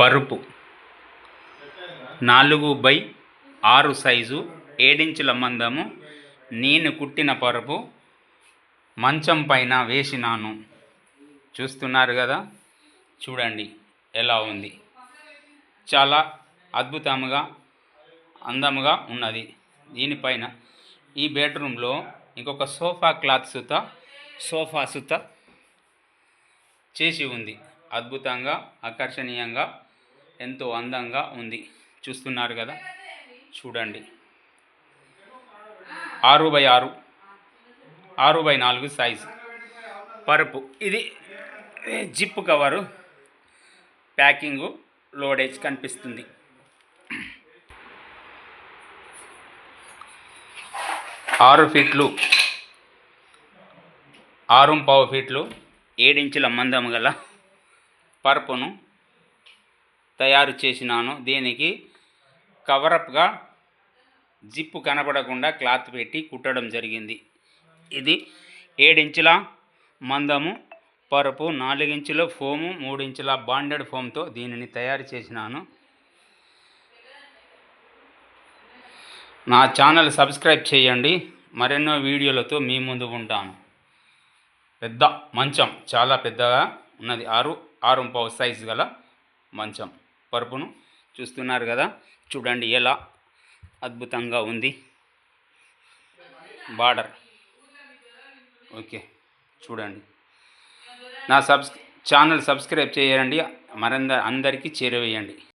పరుపు. నాలుగు బై ఆరు సైజు ఏడించుల మందము. నేను కుట్టిన పరుపు మంచం పైన వేసినాను. చూస్తున్నారు కదా? చూడండి ఎలా ఉంది. చాలా అద్భుతంగా అందముగా ఉన్నది. దీనిపైన ఈ బెడ్రూమ్లో ఇంకొక సోఫా క్లాత్ సుత సోఫా సుత చేసి ఉంది. అద్భుతంగా ఆకర్షణీయంగా ఎంతో అందంగా ఉంది. చూస్తున్నారు కదా? చూడండి. ఆరు బై ఆరు. ఆరు బై నాలుగు సైజు. పరుపు. ఇది జిప్ కవరు. ప్యాకింగు లోడేజ్ కనిపిస్తుంది. ఆరు ఫీట్లు. ఆరు పావు ఫీట్లు. ఏడించుల మందం గల పరుపును తయారు చేసినాను. దీనికి కవరప్గా జిప్పు కనపడకుండా క్లాత్ పెట్టి కుట్టడం జరిగింది. ఇది ఏడించుల మందము పరుపు నాలుగించుల ఫోము మూడించుల బాండెడ్ ఫోమ్తో దీనిని తయారు చేసినాను. నా ఛానల్ సబ్స్క్రైబ్ చేయండి. మరెన్నో వీడియోలతో మీ ముందు ఉంటాను. పెద్ద మంచం చాలా పెద్దగా ఉన్నది. ఆరు ఆరు పావు సైజు గల మంచం. పరుపును చూస్తున్నారు కదా. చూడండి ఎలా అద్భుతంగా ఉంది. బార్డర్. ఓకే చూడండి. నా సబ్స్ ఛానల్ సబ్స్క్రైబ్ చేయండి. మరంద అందరికీ చేరవేయండి.